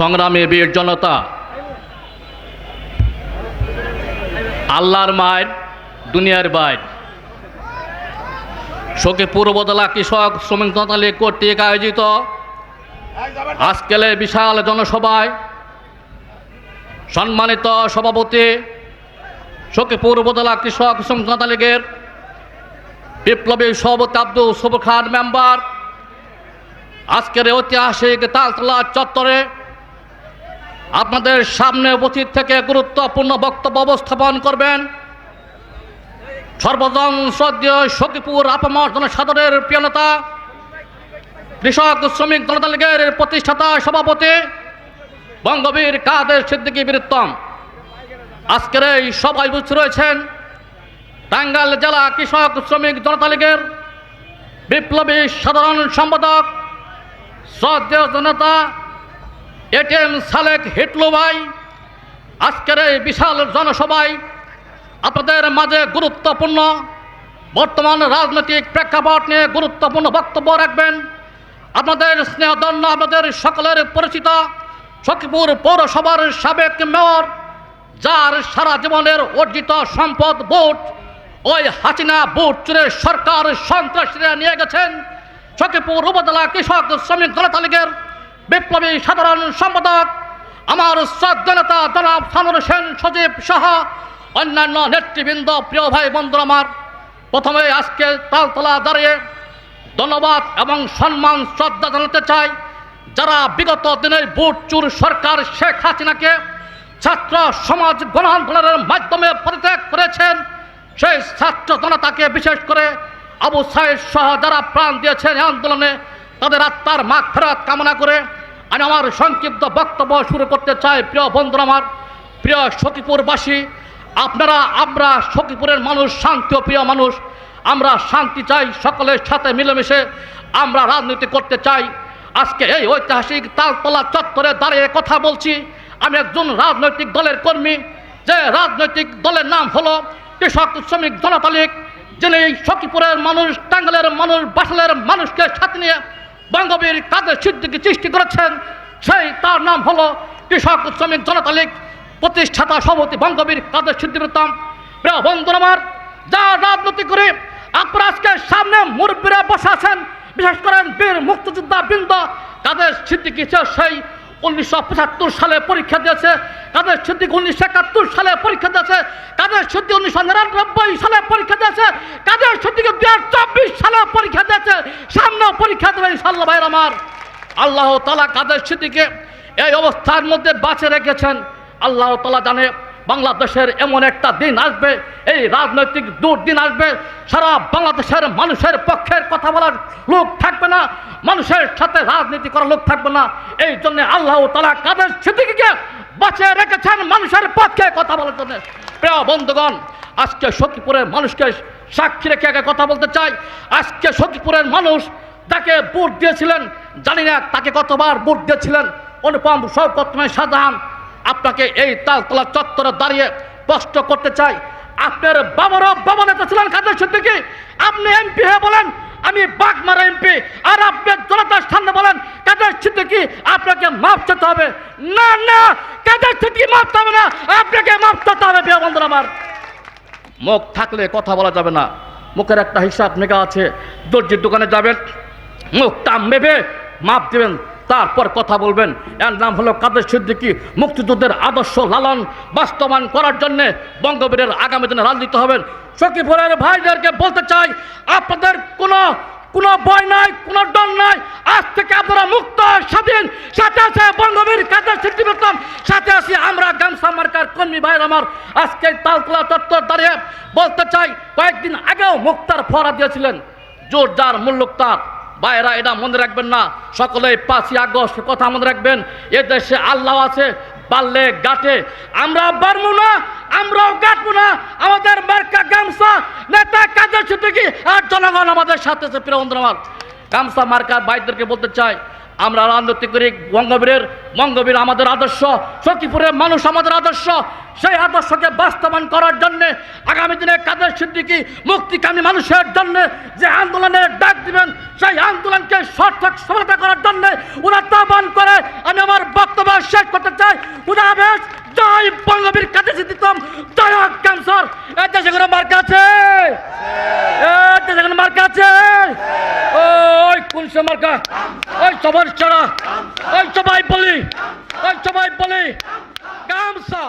সংগ্রামী বীর জনতা। আল্লাহর মায়ের, দুনিয়ার বাইর। শোকে পূর্বদলা কৃষক শ্রমিক লীগ কর্তৃক আয়োজিত আজকের বিশাল জনসভায় সম্মানিত সভাপতি শোকে পূর্বদলা কৃষক শ্রমিক জনতা লীগের বিপ্লবী সভাপতি আব্দুল সবুর খান মেম্বার। আজকের ঐতিহাসিক তালতলা চত্বরে আপনাদের সামনে উপস্থিত থেকে গুরুত্বপূর্ণ বক্তব্য উপস্থাপন করবেন। সর্বজন শ্রদ্ধেয় সখীপুর আপামর জনসাধারণের প্রিয়নতা কৃষক, শ্রমিক জনতা লীগের প্রতিষ্ঠাতা, সভাপতি, বঙ্গবীর কাদের সিদ্দিকী বীরত্তম। আজকের এই সভায় উপস্থিত রয়েছেন টাঙ্গাইল জেলা কৃষক, শ্রমিক জনতা লীগের বিপ্লবী সাধারণ সম্পাদক, শ্রদ্ধেয় জনতা এটিএম সালেক হিটলু ভাই। আজকের এই বিশাল জনসভায় আপনাদের মাঝে গুরুত্বপূর্ণ বর্তমান রাজনৈতিক প্রেক্ষাপট নিয়ে গুরুত্বপূর্ণ বক্তব্য রাখবেন। আপনাদের স্নেহদন্য আপনাদের সকলের পরিচিত সখীপুর পৌরসভার সাবেক মেয়র, যার সারা জীবনের অর্জিত সম্পদ ভোট ওই হাসিনা ভোট চুরে সরকার সন্ত্রাসীরা নিয়ে গেছেন। সখীপুর উপজেলা কৃষক শ্রমিক জনতা লীগের বিপ্লবী সাধারণ সম্পাদক, আমার শ্রদ্ধেতা জনাব সানুর সেন সজীব সহ, অন্যান্য নেতৃবৃন্দ, প্রিয় ভাই, বন্ধুরা আমার। প্রথমে আজকে তালতলা দাঁড়িয়ে ধন্যবাদ এবং সম্মান, শ্রদ্ধা জানাতে চাই যারা বিগত দিনের বুট চুর সরকার শেখ হাসিনাকে ছাত্র সমাজ গণ আন্দোলনের মাধ্যমে পরিত্যাগ করেছেন, সেই ছাত্র জনতাকে বিশেষ করে আবু সাইদ সহ যারা প্রাণ দিয়েছেন আন্দোলনে, তাদের আত্মার মাগ ফেরত কামনা করে আমি আমার সংক্ষিপ্ত বক্তব্য শুরু করতে চাই, প্রিয় বন্ধুরা আমার, প্রিয় সখীপুরবাসী আপনারা, আমরা সখীপুরের মানুষ, শান্তি প্রিয় মানুষ, আমরা শান্তি চাই, সকলের সাথে মিলেমিশে আমরা রাজনীতি করতে চাই। আজকে এই ঐতিহাসিক তালতলা চত্বরে দাঁড়িয়ে কথা বলছি। আমি একজন রাজনৈতিক দলের কর্মী, যে রাজনৈতিক দলের নাম হলো কৃষক, শ্রমিক, জনতা লীগ, যিনি সখীপুরের মানুষ, টাঙ্গালের মানুষ বাসালের মানুষকে সাথে নিয়ে বঙ্গবীর কাদের সিদ্দিকে সৃষ্টি করেছেন? সেই তার নাম হলো কৃষক শ্রমিক জনতা লীগ প্রতিষ্ঠাতা সভাপতি বঙ্গবীর কাদের সিদ্দিকতাম প্রিয় বন্ধুরা আমার যা রাজনীতি করে আপনারা আজকে সামনে মুরব্বীরা বসে আছেন, বিশেষ করেন বীর মুক্তিযোদ্ধা বৃন্দ, কাদের সিদ্দিকি সেই উনিশশো পঁচাত্তর সালে পরীক্ষা দিয়েছে, কাদের সিদ্দিক উনিশশো একাত্তর সালে পরীক্ষা দিয়েছে সিদ্দিক উনিশশো নিরানব্বই সালে পরীক্ষা দিয়েছে। কাদের সিদ্দিক দু চব্বিশ সালে পরীক্ষা দিয়েছে। সামনেও পরীক্ষা দেবে ইনশাল্লাহ ভাইর আমার। আল্লাহ তালা কাদের সিদ্দিকে এই অবস্থার মধ্যে বাঁচে রেখেছেন। আল্লাহ তালা জানে বাংলাদেশের এমন একটা দিন আসবে, এই রাজনৈতিক দুর্দিন আসবে। সারা বাংলাদেশের মানুষের পক্ষের কথা বলার লোক থাকবে না, মানুষের সাথে রাজনীতি করার লোক থাকবে না। এই জন্য আল্লাহ তালা কাদের সিদ্দিকিকে বাঁচিয়ে রেখেছেন মানুষের পক্ষে কথা বলার জন্য। প্রিয় বন্ধুগণ, আজকে সখীপুরের মানুষকে সাক্ষী রেখে আগে কথা বলতে চাই। আজকে সখীপুরের মানুষ তাকে ভোট দিয়েছিলেন, জানি না তাকে কতবার ভোট দিয়েছিলেন। অনুপম শওকত শাহজাহান আপনাকে এই তালতলা চত্বরে দাঁড়িয়ে প্রশ্ন করতে চাই। আপনার বাবারও বাবা নেতা ছিলেন কাদের সিদ্দিকি আপনি এমপি হয়ে বলেন আমি বাগমারা এমপি, আর আপনি জনতার সামনে বলেন, কাদের সিদ্দিকি আপনাকে মাফ চাতে হবে। না না, কাদের সিদ্দিকি মাফ হবে না। আপনাকে মাফ চাতে হবে বিয়া বন্ধুরা আমার। মুখ থাকলে কথা বলা যাবে না। মুখের একটা হিসাব মেঘা আছে। দর্জির দোকানে যাবেন মুখ মুখটা মেপে মাপ দেবেন। তারপর কথা বলবেন। এর নাম হলো কাদের সিদ্দিকি? মুক্তিযুদ্ধের আদর্শ লালন বাস্তবায়ন করার জন্যে বঙ্গবীরের আগামী দিনে রাজনীতি হবেন সখীপুরের ভাইদেরকে বলতে চাই, আপনাদের কোনো কোনো ভয় নাই, কোনো ডর নাই? আজ থেকে আপনারা মুক্ত, স্বাধীন, সাথে আছে বঙ্গবীর কাদের সিদ্ধি পেতাম সাথে আছি আমরা গামছা মার্কার কর্মী ভাইয়ের আমার। আজকে তালতলা চত্বর দাঁড়িয়ে বলতে চাই, কয়েকদিন আগেও মুক্তার ফরা দিয়েছিলেন। জোর যার বাইরা এটা মনে রাখবেন না। সকলে পাঁচই আগস্ট, কথা মনে রাখবেন, এ দেশে আল্লাহ আছে, পারলে গাটে আমরা পারব না, আমরাও গাটবো না, আমাদের মার্কা গামছা, নেতা কাজের সাথে কি? আর জনগণ আমাদের সাথে আছে, প্রিয় বন্ধুরা গামছা মার্কার বাইদেরকে বলতে চাই আমরা রাজনৈতিক করি বঙ্গবীরের বঙ্গবীর আমাদের আদর্শ সখীপুরের মানুষ আমাদের আদর্শ। সেই আদর্শকে বাস্তবায়ন করার জন্য আগামী দিনে কাদের সিদ্দিকি মুক্তিকামী মানুষের জন্য যে আন্দোলনের ডাক দিবেন, সেই আন্দোলনকে সার্থক সফলতা করার জন্য আহ্বান করে। আমি আমার বক্তব্য শেষ করতে চাই। উদাবেশ জয় বঙ্গবীর কাদের সিদ্দিকম জয় হোক ক্যান্সার এ দেশে কোনো মার্কা আছে এ দেশে কোনো মার্কা আছে ওই কোন সে মার্কা ওই সবার চড়া ওই সবাই বলি। ওই সবাই বলি। গামসা